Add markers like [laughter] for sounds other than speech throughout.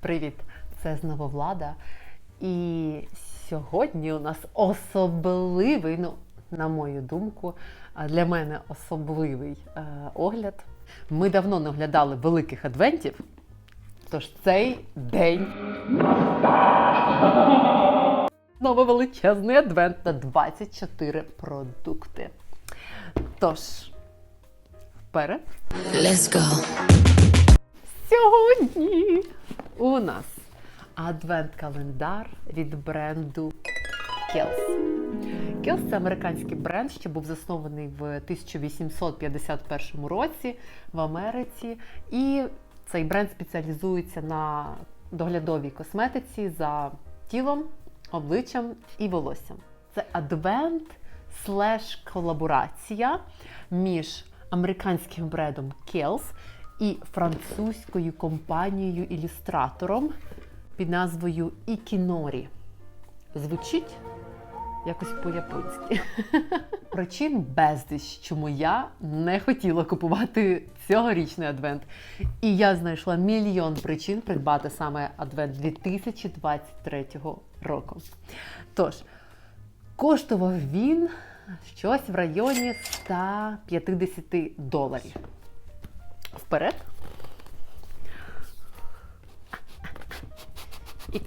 Привіт! Це знову влада. І сьогодні у нас особливий, ну, на мою думку, для мене особливий е, огляд. Ми давно не оглядали великих адвентів. Тож цей день знову величезний адвент на 24 продукти. Тож, вперед. Let's go. Сьогодні у нас адвент-календар від бренду Kels. Kels – це американський бренд, що був заснований в 1851 році в Америці. І цей бренд спеціалізується на доглядовій косметиці за тілом, обличчям і волоссям. Це адвент слеш колаборація між американським брендом Kels і французькою компанією-ілюстратором під назвою Ікінорі. Звучить якось по-японськи. [laughs] Причин безліч, чому я не хотіла купувати цьогорічний адвент. І я знайшла мільйон причин придбати саме адвент 2023 року. Тож, коштував він щось в районі 150 доларів. Вперед. І.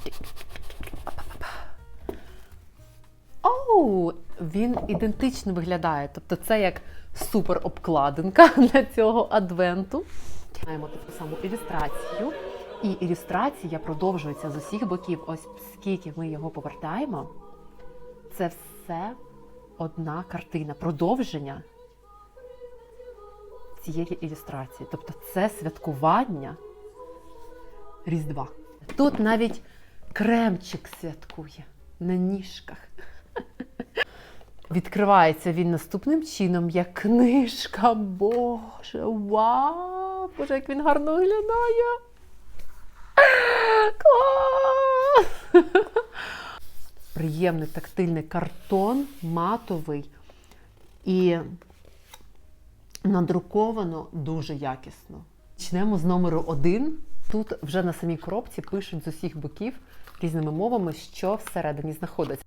Оу, він ідентично виглядає. Тобто це як супер обкладинка [laughs] для цього адвенту. Маємо таку саму ілюстрацію. І ілюстрація продовжується з усіх боків. Ось скільки ми його повертаємо. Це все одна картина, продовження цієї ілюстрації. Тобто це святкування Різдва. Тут навіть кремчик святкує на ніжках. Відкривається він наступним чином, як книжка. Боже, вау! Боже, як він гарно виглядає. Клас! Приємний тактильний картон, матовий і надруковано дуже якісно. Почнемо з номеру один. Тут вже на самій коробці пишуть з усіх боків різними мовами, що всередині знаходиться.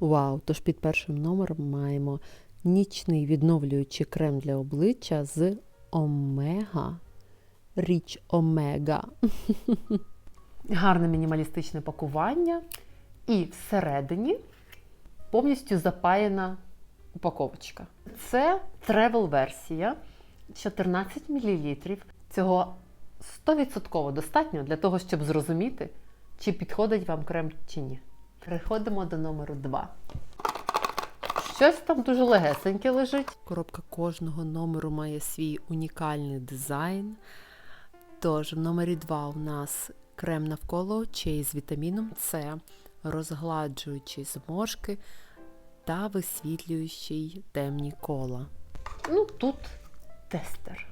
Вау! Тож під першим номером маємо нічний відновлюючий крем для обличчя з Омега. Річ Омега. Гарне мінімалістичне пакування. І всередині повністю запаяна упаковочка. Це тревел-версія 14 мл. Цього 100% достатньо для того, щоб зрозуміти, чи підходить вам крем чи ні. Переходимо до номеру 2. Щось там дуже легесеньке лежить. Коробка кожного номеру має свій унікальний дизайн. Тож, в номері 2 у нас крем навколо очей з вітаміном С, розгладжуючий зморшки та висвітлюючий темні кола. Ну, тут тестер.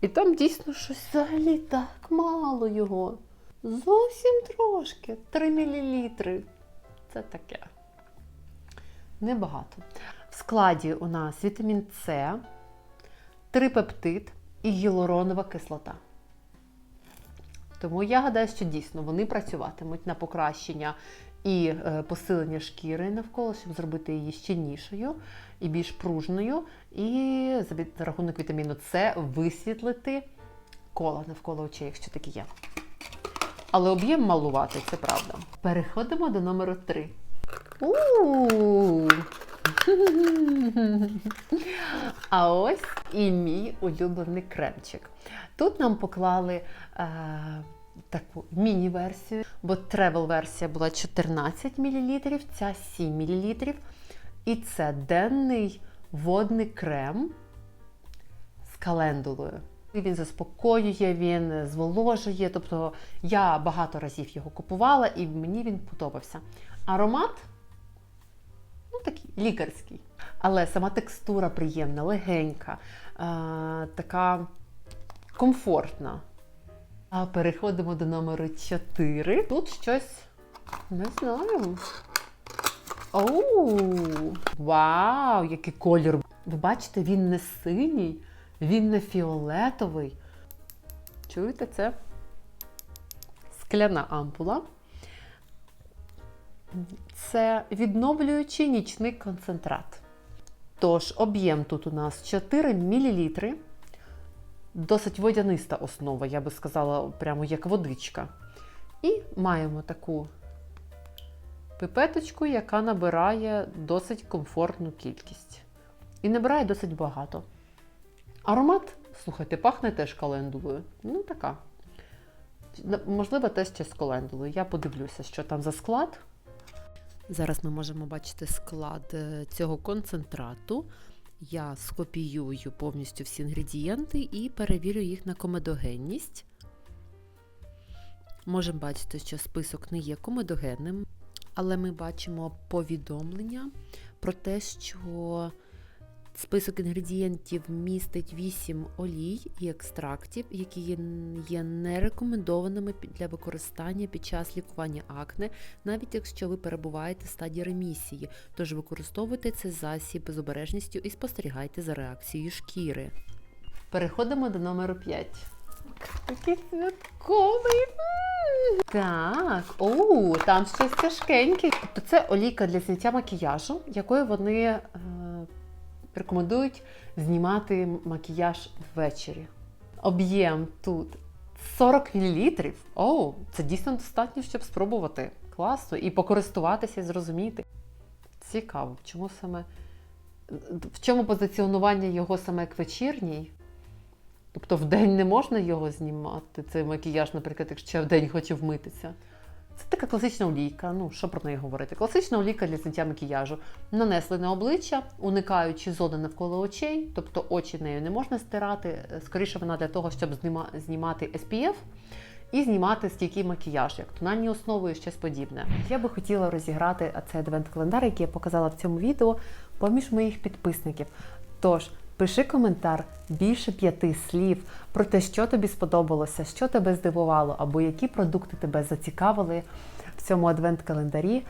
І там дійсно щось взагалі так мало його. Зовсім трошки. 3 мл. Це таке. Небагато. В складі у нас вітамін С, трипептид і гіалуронова кислота. Тому я гадаю, що дійсно вони працюватимуть на покращення і е, посилення шкіри навколо, щоб зробити її щільнішою і більш пружною, і за, рахунок вітаміну С висвітлити кола навколо очей, якщо такі є. Але об'єм малуватий, це правда. Переходимо до номеру 3. У-у-у! [laughs] А ось і мій улюблений кремчик. Тут нам поклали е, таку міні-версію, бо тревел-версія була 14 мл, ця 7 мл. І це денний водний крем з календулою. Він заспокоює, він зволожує. Тобто я багато разів його купувала і мені він подобався. Аромат ну, такий лікарський. Але сама текстура приємна, легенька, е, така комфортна. А переходимо до номеру 4. Тут щось не знаю. Оу! Вау, який колір! Ви бачите, він не синій, він не фіолетовий. чуєте, це скляна ампула. Це відновлюючий нічний концентрат. Тож, об'єм тут у нас 4 мл. Досить водяниста основа, я би сказала, прямо як водичка. І маємо таку пипеточку, яка набирає досить комфортну кількість. І набирає досить багато. Аромат, слухайте, пахне теж календулою. Ну, така. Можливо, теж ще з календулою. Я подивлюся, що там за склад. Зараз ми можемо бачити склад е, цього концентрату. Я скопіюю повністю всі інгредієнти і перевірю їх на комедогенність. Можемо бачити, що список не є комедогенним, але ми бачимо повідомлення про те, що список інгредієнтів містить 8 олій і екстрактів, які є- нерекомендованими для використання під час лікування акне, навіть якщо ви перебуваєте в стадії ремісії. Тож використовуйте цей засіб з обережністю і спостерігайте за реакцією шкіри. Переходимо до номеру 5. Такий святковий. Так, оу, там щось тяжкеньке. Тобто це олійка для зняття макіяжу, якою вони е, рекомендують знімати макіяж ввечері. Об'єм тут 40 мл. Оу, це дійсно достатньо, щоб спробувати. Класно. І покористуватися і зрозуміти. Цікаво, чому саме. В чому позиціонування його саме як вечірній? Тобто в день не можна його знімати, цей макіяж, наприклад, якщо я в день хочу вмитися. Це така класична олійка. Ну, що про неї говорити? Класична олійка для зняття макіяжу. Нанесли на обличчя, уникаючи зони навколо очей, тобто очі нею не можна стирати. Скоріше вона для того, щоб знімати SPF і знімати стійкий макіяж, як тональні основи і щось подібне. Я би хотіла розіграти цей адвент-календар, який я показала в цьому відео, поміж моїх підписників. Тож, пиши коментар більше п'яти слів про те, що тобі сподобалося, що тебе здивувало, або які продукти тебе зацікавили в цьому адвент-календарі.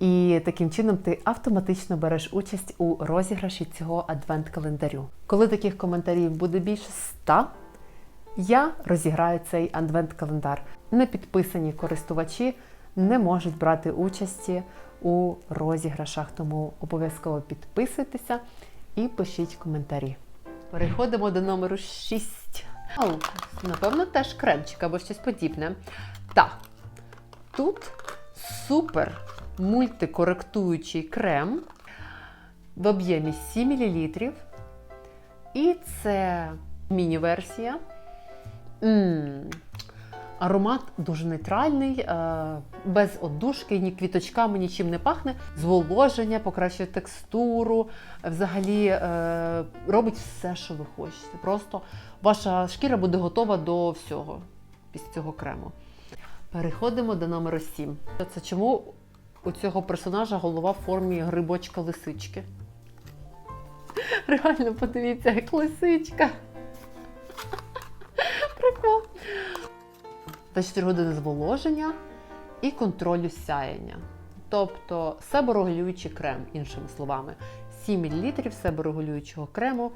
І таким чином ти автоматично береш участь у розіграші цього адвент-календарю. Коли таких коментарів буде більше 100, я розіграю цей адвент-календар. Непідписані користувачі не можуть брати участі у розіграшах, тому обов'язково підписуйтеся і пишіть коментарі. Переходимо до номеру 6. Ау, напевно, теж кремчик або щось подібне. Так, тут супер мультикоректуючий крем в об'ємі 7 мл. І це міні-версія. М, Аромат дуже нейтральний, е, без одушки, ні квіточками, нічим не пахне. Зволоження, покращує текстуру, взагалі е, робить все, що ви хочете. Просто ваша шкіра буде готова до всього після цього крему. Переходимо до номеру 7. Це чому у цього персонажа голова в формі грибочка лисички? Реально, подивіться, як лисичка. Прикол. 24 години зволоження і контролю сяєння. Тобто себорегулюючий крем, іншими словами. 7 мл себорегулюючого крему.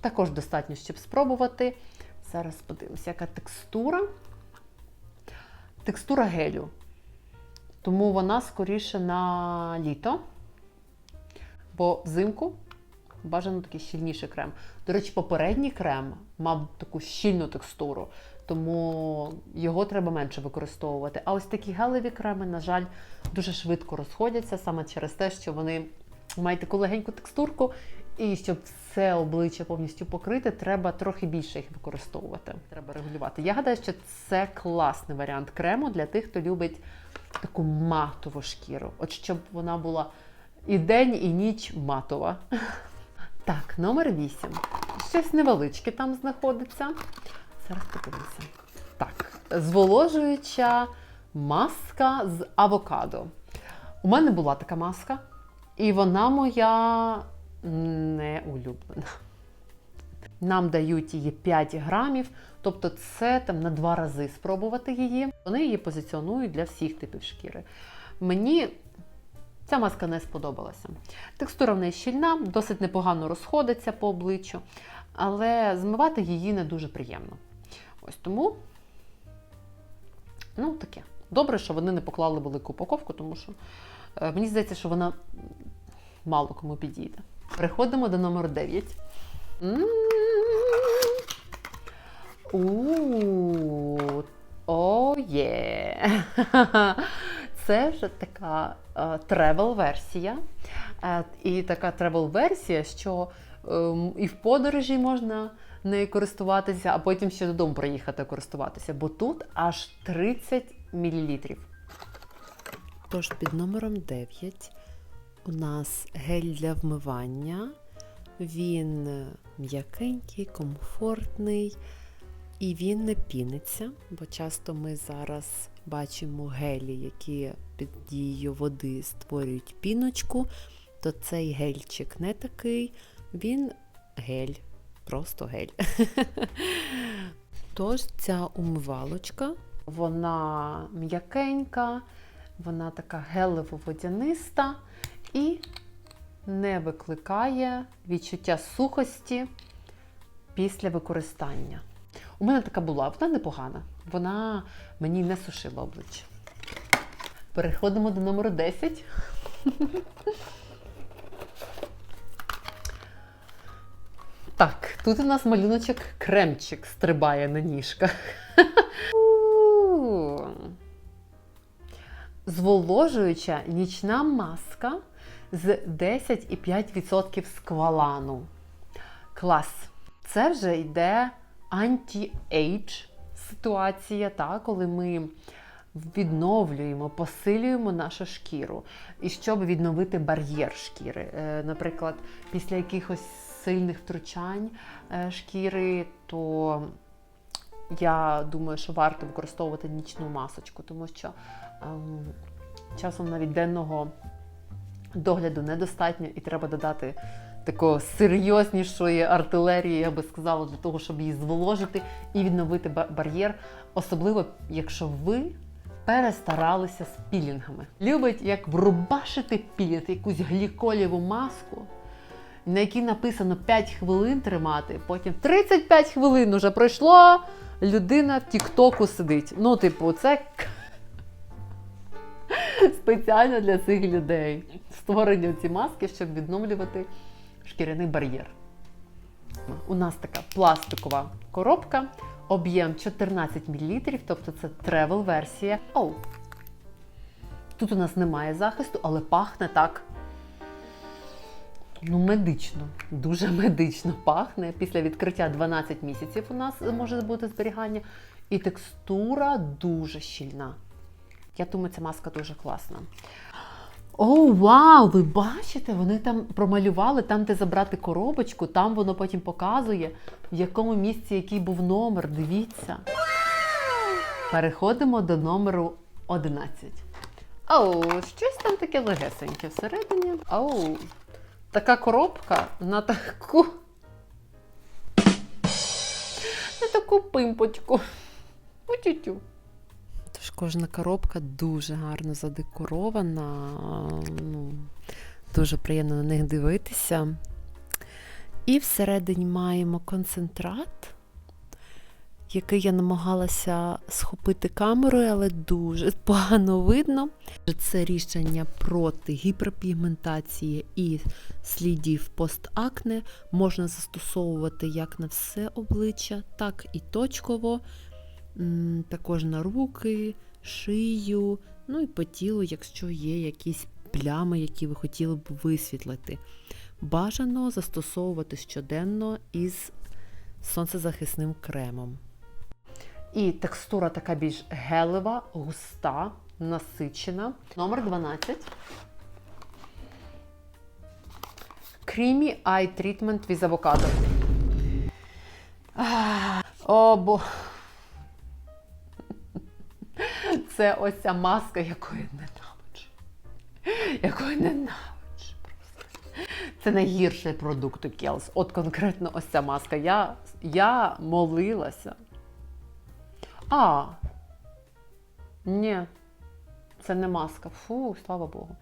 Також достатньо, щоб спробувати. Зараз подивимося, яка текстура. Текстура гелю. Тому вона скоріше на літо. Бо взимку бажано такий щільніший крем. До речі, попередній крем мав таку щільну текстуру, тому його треба менше використовувати. А ось такі гелеві креми, на жаль, дуже швидко розходяться саме через те, що вони мають таку легеньку текстурку, і щоб все обличчя повністю покрити, треба трохи більше їх використовувати. Треба регулювати. Я гадаю, що це класний варіант крему для тих, хто любить таку матову шкіру. От щоб вона була і день, і ніч матова. [laughs] Так, номер 8. Щось невеличке там знаходиться. Зараз подивимося. Так, зволожуюча маска з авокадо. У мене була така маска, і вона моя не улюблена. Нам дають її 5 грамів, тобто це там на два рази спробувати її. Вони її позиціонують для всіх типів шкіри. Мені ця маска не сподобалася. Текстура в неї щільна, досить непогано розходиться по обличчю, але змивати її не дуже приємно. Ось тому, ну таке. Добре, що вони не поклали велику упаковку, тому що е, мені здається, що вона мало кому підійде. Переходимо до номеру 9. У о є! [laughs] Це вже така тревел-версія. І така тревел-версія, що і в подорожі можна нею користуватися, а потім ще додому приїхати користуватися, бо тут аж 30 мл. Тож під номером 9 у нас гель для вмивання. Він м'якенький, комфортний і він не піниться, бо часто ми зараз бачимо гелі, які під дією води створюють піночку, то цей гельчик не такий, він гель, просто гель. [laughs] Тож ця умивалочка, вона м'якенька, вона така гелево-водяниста і не викликає відчуття сухості після використання. У мене така була, вона непогана. Вона мені не сушила обличчя. Переходимо до номеру 10. [laughs] Так, тут у нас малюночок кремчик стрибає на ніжках. Зволожуюча нічна маска з 10,5% сквалану. Клас! Це вже йде анті-ейдж ситуація, та, коли ми відновлюємо, посилюємо нашу шкіру. І щоб відновити бар'єр шкіри. Е, Наприклад, після якихось сильних втручань е, шкіри, то я думаю, що варто використовувати нічну масочку, тому що ем, часом навіть денного догляду недостатньо і треба додати такої серйознішої артилерії, я би сказала, для того, щоб її зволожити і відновити бар'єр, особливо якщо ви перестаралися з пілінгами. Любить як врубашити пілінг, якусь гліколєву маску. На якій написано 5 хвилин тримати, потім 35 хвилин уже пройшло, людина в Тіктоку сидить. Ну, типу, це [laughs] спеціально для цих людей. Створені ці маски, щоб відновлювати шкіряний бар'єр. У нас така пластикова коробка, об'єм 14 мл, тобто це тревел-версія. Оу! Тут у нас немає захисту, але пахне так. Ну, медично, дуже медично пахне. Після відкриття 12 місяців у нас може бути зберігання. І текстура дуже щільна. Я думаю, ця маска дуже класна. О, вау! Ви бачите? Вони там промалювали, там, де забрати коробочку, там воно потім показує, в якому місці який був номер. Дивіться. Переходимо до номеру 11. Оу, щось там таке легесеньке всередині. Оу, така коробка на таку. На таку пимпочку. Утю-тю. Тож кожна коробка дуже гарно задекорована. Ну, дуже приємно на них дивитися. І всередині маємо концентрат, який я намагалася схопити камерою, але дуже [laughs] погано видно. Це рішення проти гіперпігментації і слідів постакне можна застосовувати як на все обличчя, так і точково. Також на руки, шию, ну і по тілу, якщо є якісь плями, які ви хотіли б висвітлити. Бажано застосовувати щоденно із сонцезахисним кремом. І текстура така більш гелева, густа, насичена. Номер 12. Creamy Eye Treatment with Avocado. О, бо. [laughs] Це ось ця маска, якої ненавиджу. Якої ненавиджу просто. Це найгірший продукт у Келс. От конкретно ось ця маска. Я, я молилася. А. Ні. Це не маска. Фу, слава Богу.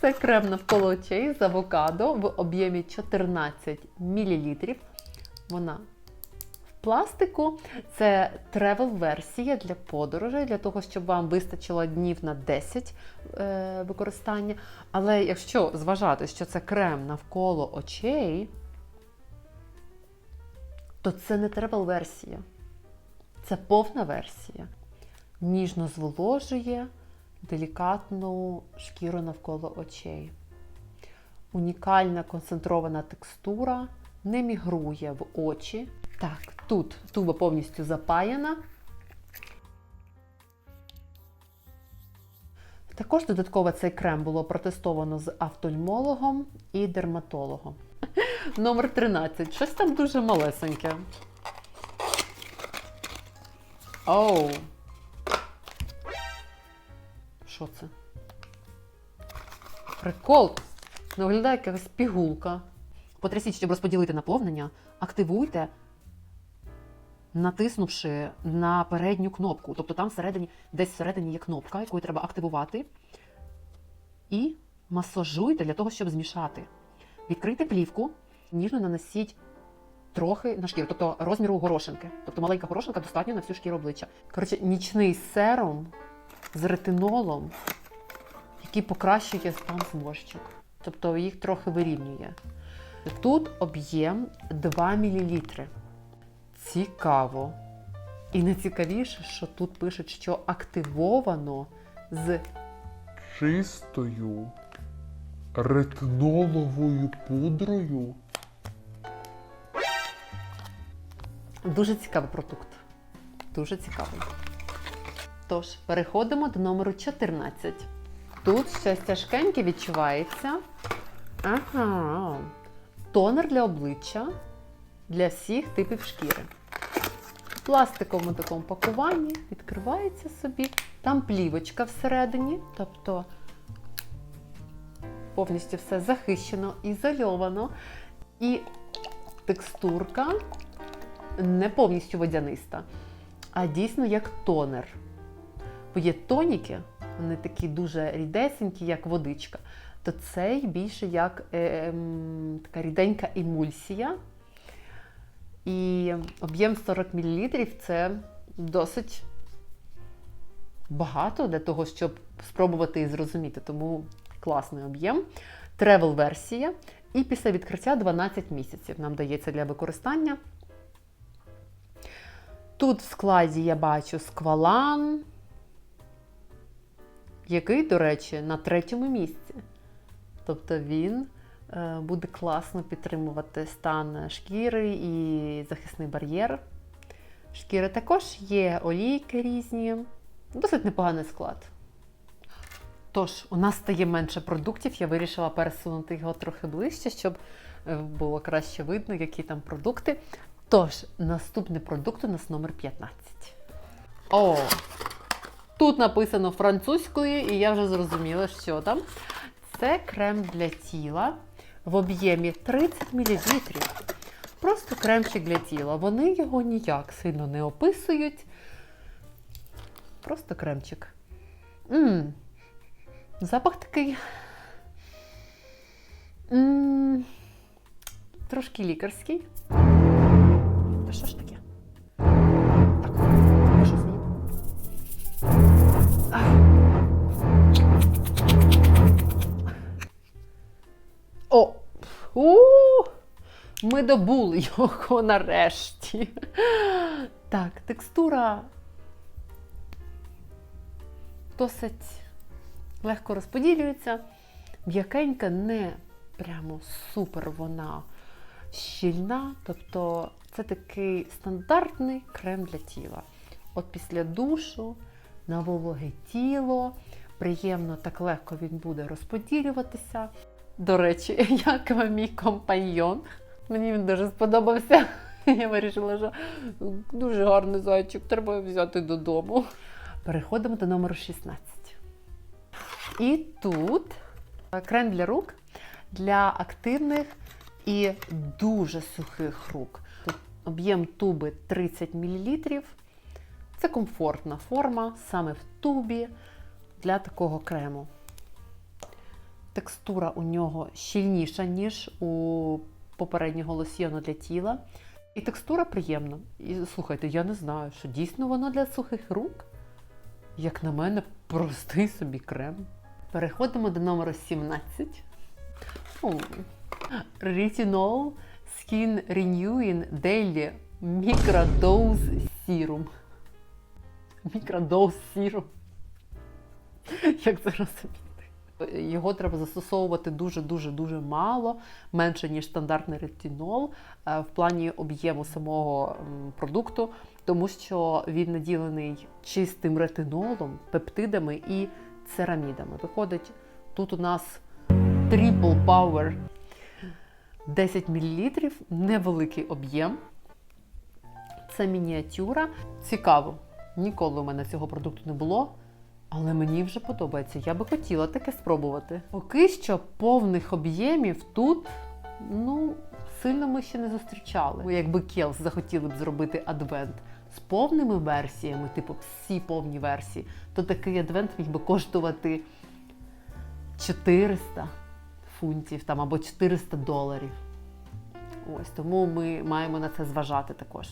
Це крем навколо очей з авокадо в об'ємі 14 мл. Вона в пластику. Це тревел-версія для подорожей, для того, щоб вам вистачило днів на 10 е, використання. Але якщо зважати, що це крем навколо очей, то це не тревел-версія. Це повна версія. Ніжно зволожує делікатну шкіру навколо очей. Унікальна концентрована текстура не мігрує в очі. Так, тут туба повністю запаяна. Також додатково цей крем було протестовано з офтальмологом і дерматологом. Номер 13. Щось там дуже малесеньке. Оу. Що це? Прикол. Ну, виглядає якась пігулка. Потрясіть, щоб розподілити наповнення, активуйте, натиснувши на передню кнопку. Тобто там всередині, десь всередині є кнопка, яку треба активувати. І масажуйте для того, щоб змішати. Відкрийте плівку, ніжно нанесіть трохи на шкіру, тобто розміру горошинки. Тобто маленька горошинка достатньо на всю шкіру обличчя. Коротше, нічний серум з ретинолом, який покращує стан зморщик. Тобто їх трохи вирівнює. Тут об'єм 2 мл. Цікаво. І найцікавіше, що тут пишуть, що активовано з чистою ретиноловою пудрою. Дуже цікавий продукт. Дуже цікавий. Тож, переходимо до номеру 14. Тут щось тяжкеньке відчувається. Ага. Тонер для обличчя для всіх типів шкіри. В пластиковому такому пакуванні відкривається собі. Там плівочка всередині, тобто повністю все захищено, ізольовано. І текстурка не повністю водяниста, а дійсно як тонер. Бо є тоніки, вони такі дуже рідесенькі, як водичка, то цей більше як е, ем, така ріденька емульсія. І об'єм 40 мл це досить багато для того, щоб спробувати і зрозуміти. Тому класний об'єм. Тревел-версія. І після відкриття 12 місяців нам дається для використання. Тут в складі я бачу сквалан, який, до речі, на третьому місці. Тобто він е, буде класно підтримувати стан шкіри і захисний бар'єр. Шкіри також є олійки різні, досить непоганий склад. Тож, у нас стає менше продуктів, я вирішила пересунути його трохи ближче, щоб е, було краще видно, які там продукти. Тож, наступний продукт у нас номер 15. О! Тут написано французькою, і я вже зрозуміла, що там. Це крем для тіла в об'ємі 30 мл. Просто кремчик для тіла. Вони його ніяк сильно не описують. Просто кремчик. М-м. Запах такий. М-м. Трошки лікарський. Та що ж таке? Так, що з ним? Ах. О! У! Ми добули його нарешті. Так, текстура досить легко розподілюється. М'якенька, не прямо супер вона щільна. Тобто це такий стандартний крем для тіла. От після душу на вологе тіло. Приємно, так легко він буде розподілюватися. До речі, [laughs] як вам мій компаньйон. Мені він дуже сподобався. [laughs] Я вирішила, що дуже гарний зайчик, треба взяти додому. Переходимо до номеру 16. І тут крем для рук для активних і дуже сухих рук. Об'єм туби 30 мл. Це комфортна форма саме в тубі для такого крему. Текстура у нього щільніша, ніж у попереднього лосьйону для тіла. І текстура приємна. І слухайте, я не знаю, що дійсно воно для сухих рук. Як на мене, простий собі крем. Переходимо до номеру 17. О, Retinol Skin Renewing Daily Microdose Serum. Microdose Serum. Як це розуміти? Його треба застосовувати дуже-дуже дуже мало, менше ніж стандартний ретинол е, в плані об'єму самого продукту, тому що він наділений чистим ретинолом, пептидами і церамідами. Виходить, тут у нас Triple Power 10 мл, невеликий об'єм. Це мініатюра. Цікаво. Ніколи у мене цього продукту не було. Але мені вже подобається. Я би хотіла таке спробувати. Поки що повних об'ємів тут, ну, сильно ми ще не зустрічали. Бо Якби Келс захотіли б зробити адвент з повними версіями, типу всі повні версії, то такий адвент міг би коштувати 400 фунтів там, або 400 доларів. Ось тому ми маємо на це зважати також.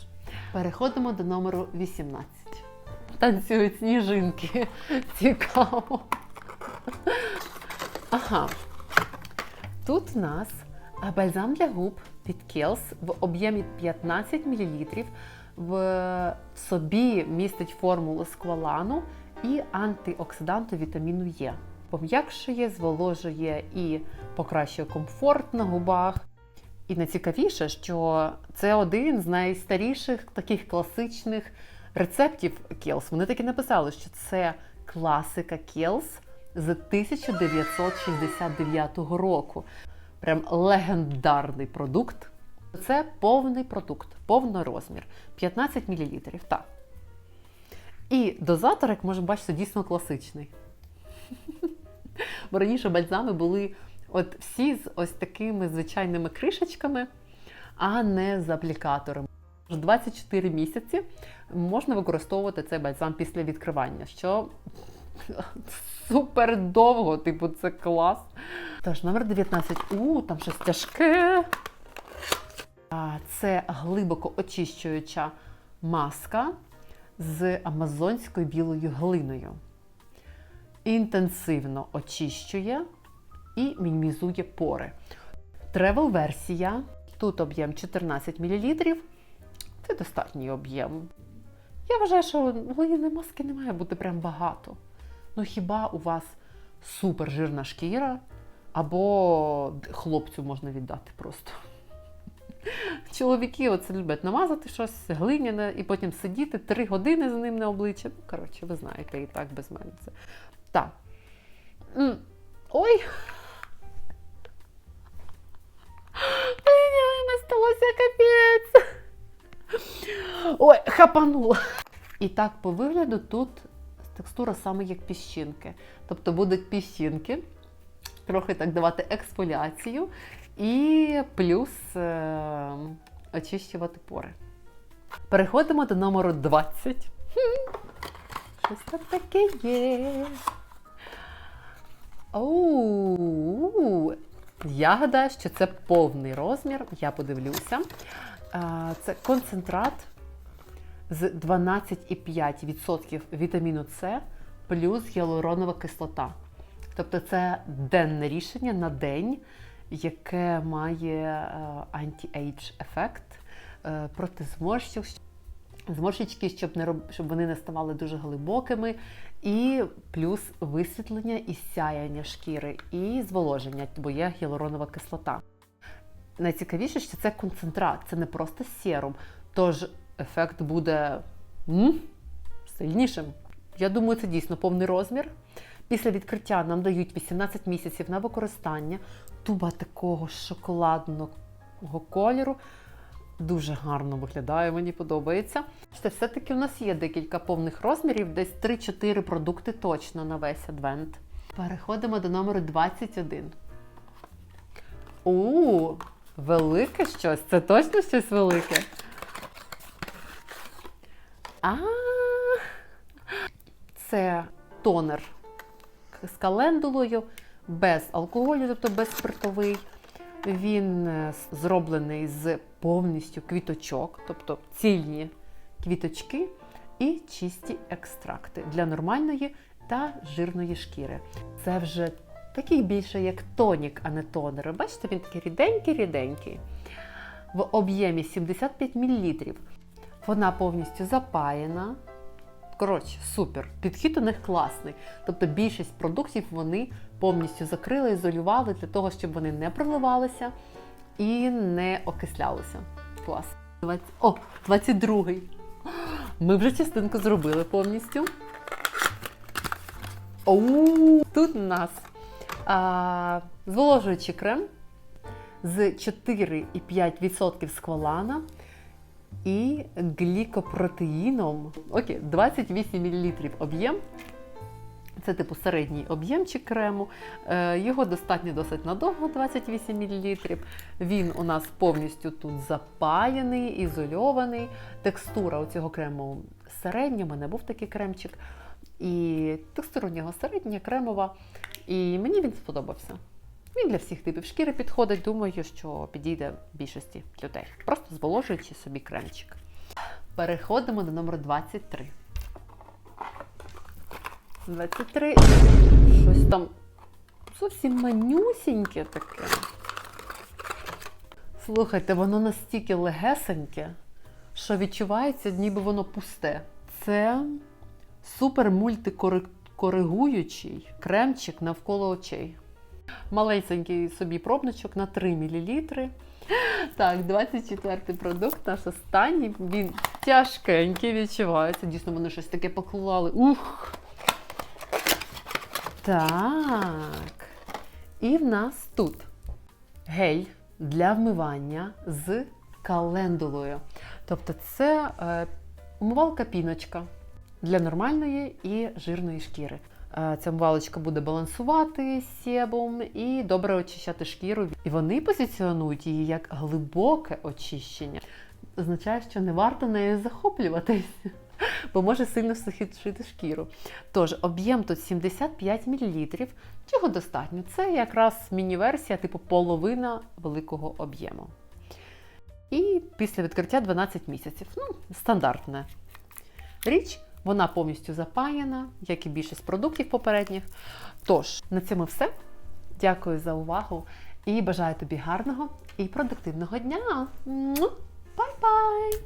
Переходимо до номеру 18. Танцюють сніжинки. [laughs] Цікаво. Ага. Тут у нас бальзам для губ від Kiehl's в об'ємі 15 мл. В собі містить формулу сквалану і антиоксиданту вітаміну Е. Пом'якшує, зволожує і покращує комфорт на губах. І найцікавіше, що це один з найстаріших таких класичних рецептів Келс. Вони таки написали, що це класика Келс з 1969 року. Прям легендарний продукт. Це повний продукт, повний розмір 15 мл. Так. І дозатор, як можемо бачити, дійсно класичний. Бо раніше бальзами були от всі з ось такими звичайними кришечками, а не з аплікатором. 24 місяці можна використовувати цей бальзам після відкривання, що супер довго, типу, це клас. Тож, номер 19. У, там щось тяжке. Це глибоко очищуюча маска з амазонською білою глиною. Інтенсивно очищує і мінімізує пори. Тревел-версія. Тут об'єм 14 мл. Це достатній об'єм. Я вважаю, що глиняної маски не має бути прям багато. Ну хіба у вас супер жирна шкіра, або хлопцю можна віддати просто. Чоловіки оце люблять намазати щось глиняне і потім сидіти три години з ним на обличчя. Ну, коротше, ви знаєте, і так без мене це. Так. Ой. Сталося капець. Ой, хапанула. І так, по вигляду тут текстура саме як піщинки. Тобто будуть піщинки, трохи так давати ексфоліацію і плюс е- очищувати пори. Переходимо до номеру 20. Хм. Щось там таке є. Оу, я гадаю, що це повний розмір. Я подивлюся. Це концентрат з 12,5% вітаміну С плюс гіалуронова кислота. Тобто це денне рішення на день, яке має е, анті-ейдж ефект е, проти зморщів, зморщички, щоб не роб... щоб вони не ставали дуже глибокими, і плюс висвітлення і сяяння шкіри, і зволоження, бо є гіалуронова кислота. Найцікавіше, що це концентрат, це не просто серум, тож ефект буде м, сильнішим. Я думаю, це дійсно повний розмір. Після відкриття нам дають 18 місяців на використання. Туба такого шоколадного кольору. Дуже гарно виглядає, мені подобається. Все-таки у нас є декілька повних розмірів, десь 3-4 продукти точно на весь адвент. Переходимо до номеру 21. У, велике щось. Це точно щось велике. А, це тонер з календулою, без алкоголю, тобто без спиртовий. Він е, зроблений з повністю квіточок, тобто цільні квіточки і чисті екстракти для нормальної та жирної шкіри. Це вже такий більше як тонік, а не тонер. Бачите, він такий ріденький-ріденький. В об'ємі 75 мл. Вона повністю запаяна. Коротше, супер. Підхід у них класний. Тобто більшість продуктів вони повністю закрили, ізолювали для того, щоб вони не проливалися і не окислялися. Клас. 20... О, 22-й. Ми вже частинку зробили повністю. Оу, тут у нас а, зволожуючий крем з 4,5% сквалана і глікопротеїном. Окей, 28 мл об'єм. Це типу середній об'ємчик крему. Е, Його достатньо досить надовго, 28 мл. Він у нас повністю тут запаяний, ізольований. Текстура у цього крему середня, у мене був такий кремчик. І текстура у нього середня, кремова. І мені він сподобався. Він для всіх типів шкіри підходить. Думаю, що підійде більшості людей. Просто зволожуючи собі кремчик. Переходимо до номеру 23. 23. Щось там зовсім манюсіньке таке. Слухайте, воно настільки легесеньке, що відчувається, ніби воно пусте. Це супер мультикоригуючий кремчик навколо очей. Малесенький собі пробничок на 3 мл. Так, 24-й продукт, наш останній. Він тяжкенький відчувається. Дійсно, вони щось таке поклали. Ух! Так. І в нас тут гель для вмивання з календулою. Тобто це е, умивалка піночка для нормальної і жирної шкіри. Е, Ця мувалочка буде балансувати себум і добре очищати шкіру. І вони позиціонують її як глибоке очищення. Означає, що не варто нею захоплюватись, бо може сильно сухішити шкіру. Тож, об'єм тут 75 мл, чого достатньо. Це якраз міні-версія, типу половина великого об'єму. І після відкриття 12 місяців. Ну, стандартна річ. Вона повністю запаяна, як і більшість продуктів попередніх. Тож, на цьому все. Дякую за увагу і бажаю тобі гарного і продуктивного дня. Бай-бай!